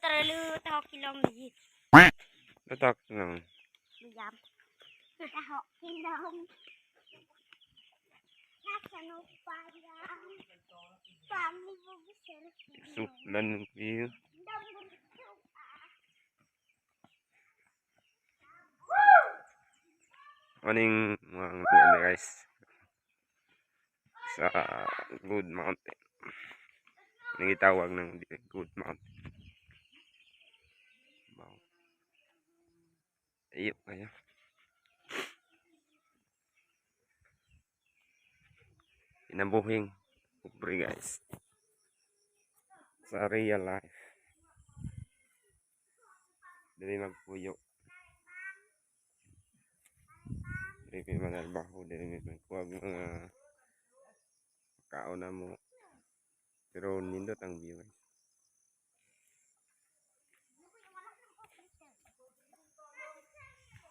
Tara lu tahok kilong lagi. Lu tahok kilong. Luyam. Tahok kilong. Nasaan upaya. Paano mo gusto? Sup lang ng view. Maning mga ano guys. Sa Good Mountain. Nagitawag ng Good Mountain. Wow. Ayun kaya. Inabuhing kubre guys. Sa real life. Dili magpuyo. Dili may manalbaho. Dili may magkuwag mga kaon na mo. Pero nindot ang view guys.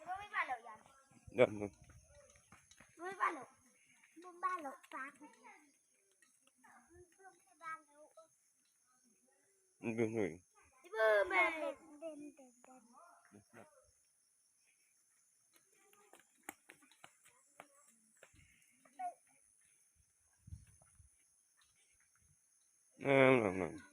Bumi balo yan. Doon, doon. Bumi balo. Bumi balo pa. Doon, doon. Bumi. No, no, no.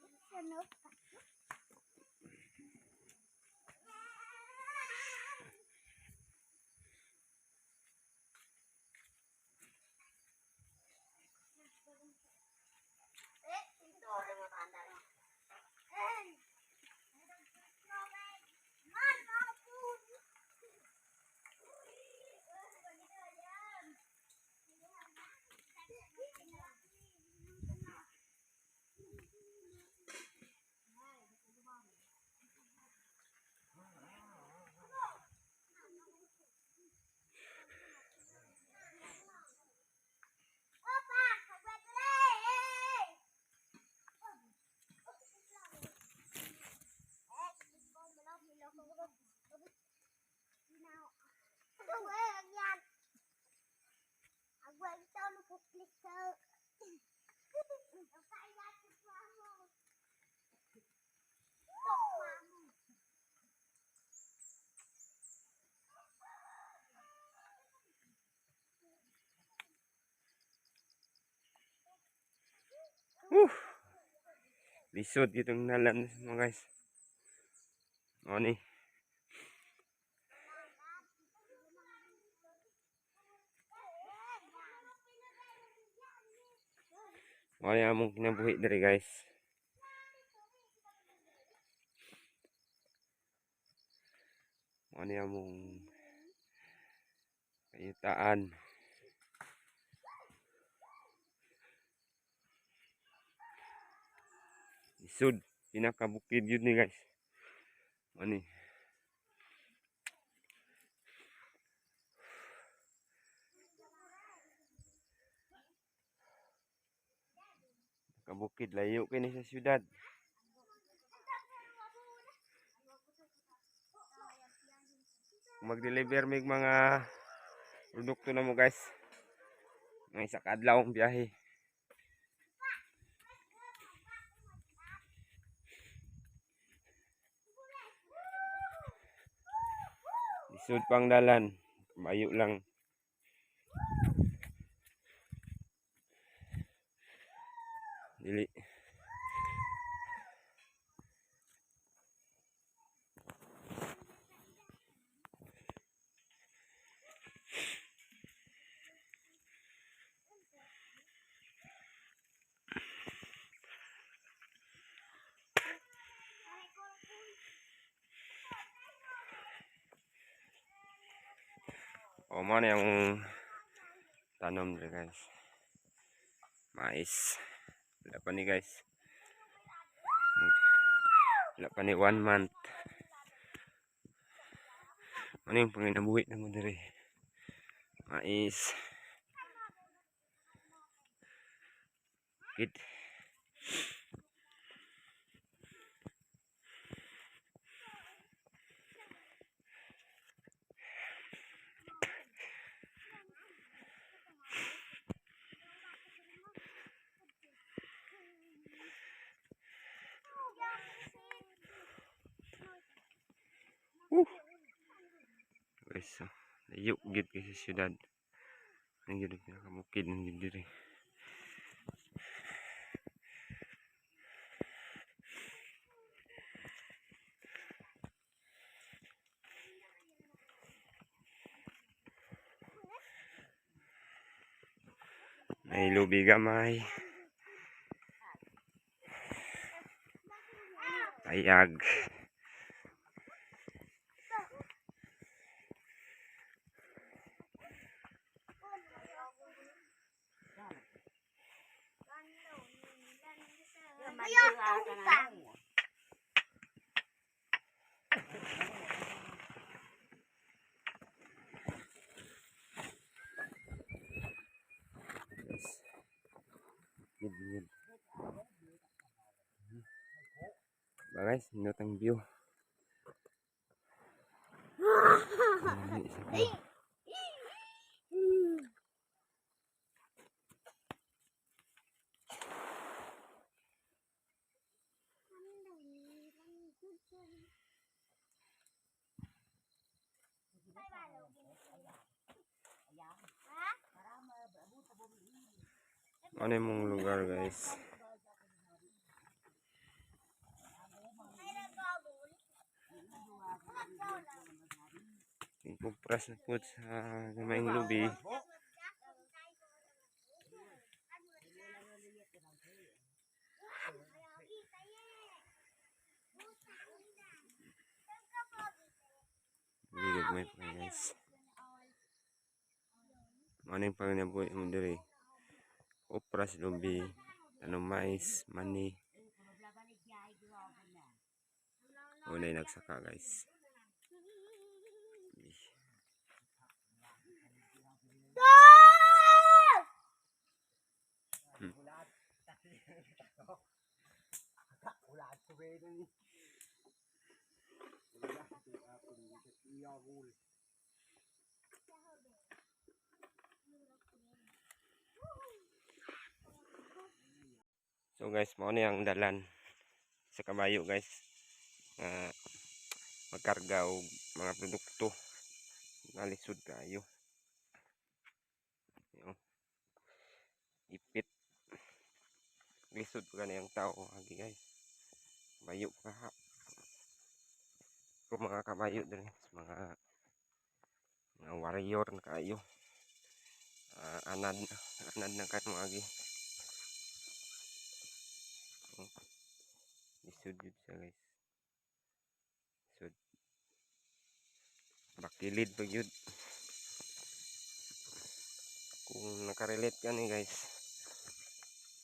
Woo! Lisod itong nalan mga guys. O ni. Ni among kinabuhi diri guys. Ni among kayitaan. Isod. Pinakabukid yun ni guys. Ani. Kabukid layo kini sa syudad. Mag-deliver mig mga produkto na mo guys. Mga isa kadlaw ang biyahe. Isod pang dalan. Mayo lang. Dili. O mo na yung tanom dito guys. Mais. Wala pa ni guys. Wala pa ni one month. Ano yung panginabuhi na mo diri? Mais. Kit. guys. So, layo gid kay sa syudad. Ang gid pinakamukid ng diri. May lubi gamay. Tayag. Ayaw, tumpang. Guys. Gid gid. Ba guys, notang view. Ano yung lugar guys? Ipupras na po sa gamayng lubi. Ligid may. Ano yung panginabuhi mo diri? Upras lubi, tanong mais, mani. Unay nagsaka guys. So guys, mo ni ang dalan sa kabayo guys. Nga magkarga og mga produkto nalisod kayo. Yo. Ipit. Lisod pa kaniyang tao agi guys. Bayo pa ha. Kung mga kabayo din mga mga warrior na kayo. Ah, anad anad na kayo mga agi. Lisod yun siya guys. Lisod. Bakilid pag yun. Kung nakarelate ka ni guys.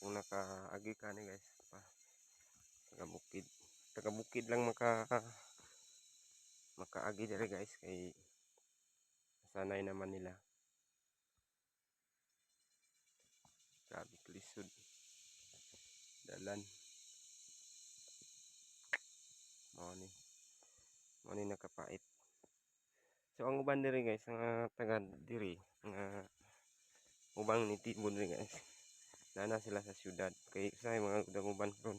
Kung nakaagi ka ni guys. Pa, taga bukid. Taga bukid lang maka makaagi dere guys kay sanay naman nila. Grabe lisod. Dalan. Mao ni nakapait. So ang uban diri guys, nga taga diri, nga ubang ni Tibon diri guys. Nana sila sa syudad kay sa mga uban ron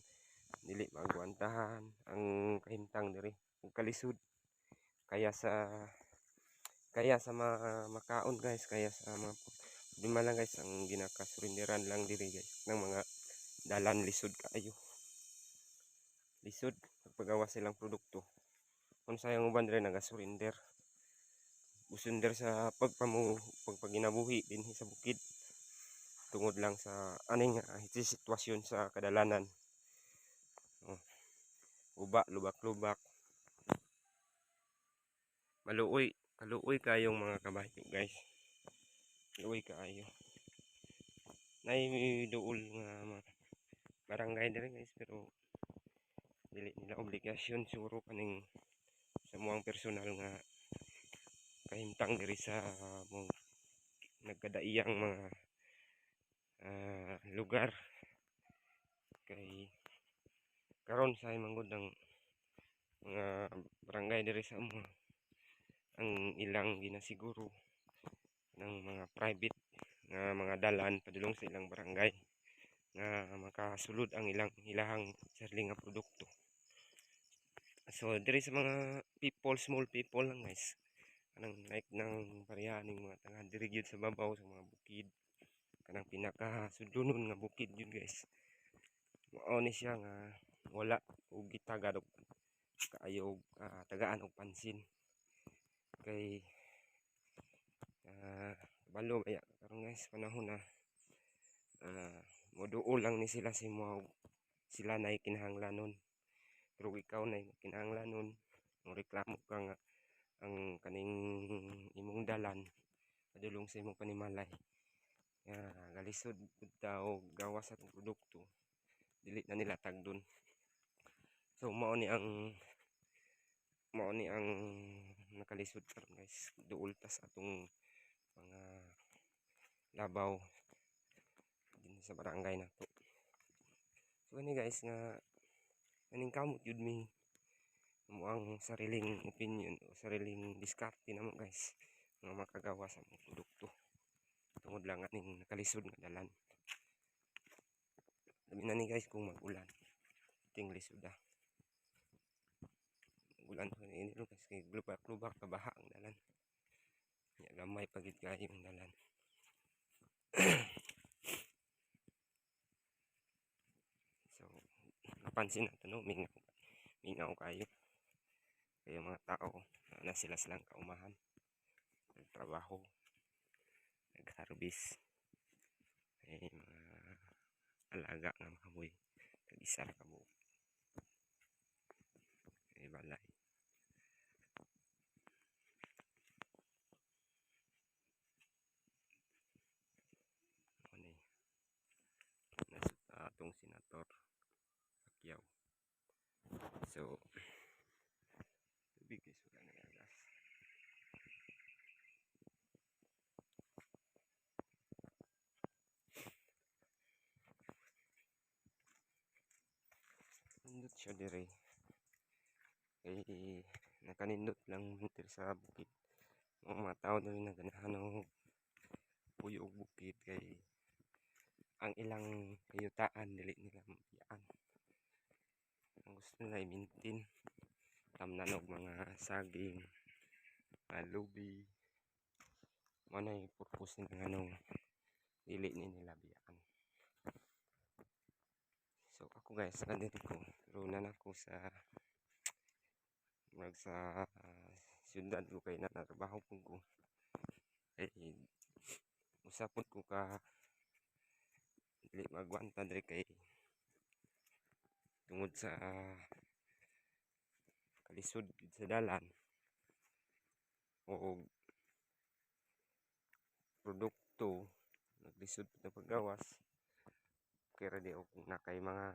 dili magwantahan ang kahimtang diri ug kalisod. Kaya sa kaya sa mga makaon guys kaya sa mga man lang guys ang ginakasurinderan lang diri guys ng mga dalan lisod kaayo lisod pagpagawa silang produkto. Kung sayang uban diri nagasurinder busunder sa pagpamu pagpaginabuhi din sa bukid. Tungod lang sa aning uh, sitwasyon sa kadalanan. Uba lubak-lubak. Maluoy kaluoy kayong mga kabayo guys. Luoy kaayo nay duol nga mga barangay diri guys pero dili nila obligasyon. Siguro kaning sa muang personal nga kahimtang diri sa mong nagkadaiyang mga ah, lugar. Kay karon sa manggod ng mga barangay diri sa amo ang ilang ginasiguro ng mga private nga mga dalan padulong sa ilang barangay nga makasulod ang ilang ilahang sarili nga produkto. So diri sa mga people small people lang guys. Kanang naik ng pariyaning mga tanga diri gyud sa babaw sa mga bukid. Kanang pinaka sudlunon nga bukid yun guys. Mao ni siya nga wala og gitagad og kaayo og ah, tagaan og pansin. Kay ah balo baya karon guys panahon na ah moduol lang ni sila sa mo sila na kinahanglanon. Pero ikaw na kinahanglanon mo reklamo ka nga ang kaning imong dalan padulong sa imong panimalay. Nga galisod og gawas atong produkto dili na nila tagdon so mao ni ang mao ni ang nakalisod karon guys. Duol ta sa atong mga labaw din sa barangay nato. So ani guys nga kaning kamot yun mi. Mo ang sariling opinion o sariling diskarte namo guys nga makagawa sa mga produkto. Tungod lang aning nakalisod nga dalan. Labi na ni guys kung mag-ulan ting lisod ah ulan pa ni ini guys kay glubak glubak kabaha ang dalan. Nya gamay pagit kayo ang dalan. So napansin nato no mingaw mingaw kayo. Kaya mga tao na sila silang kaumahan. Nagtrabaho nag-harvest. Ay mga alaga nga mga boy tag-isa ra ka buok ay balay ano ni atong senator Pacquiao. So tubig guys wala na agas nindot siya dire. Kay nakanindot lang diri sa bukid. Mga tao na rin naganahan og puyo bukid kay ang ilang kayutaan dili nila mabiyaan. Ang gusto nila i-maintain tamnan og mga saging mga lubi. Mo na yung purpose nila anong dili ni nila biyaan. So ako guys nandito ko na ako sa mag sa ah, syudad ko kay natrabaho po ko. Kay usapon ko ka dili magwanta diri kay tungod sa kalisod sa dalan o produkto naglisod na paggawas. Kaya di og na kay mga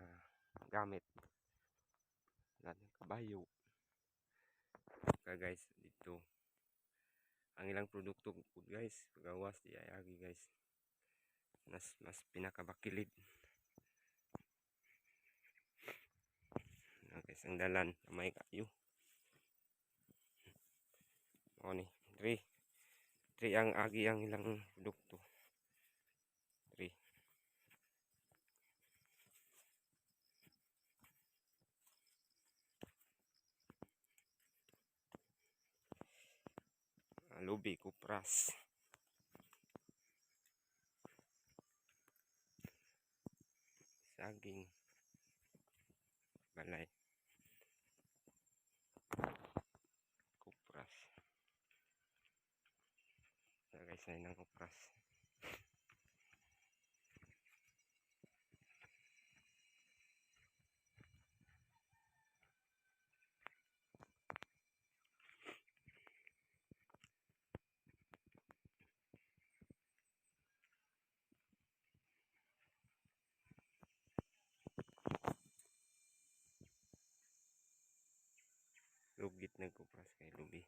gamit na kabayo ka guys dito ang ilang produkto guys. Paggawas di ayagi guys mas mas pinakabakilid na guys ang dalan na may kayo o ni 3 3 ang agi ang ilang produkto 3 Ah, lubi kupras saging balay. Kupras. Lagay sa ng kupras lugit ng kupras kay lubi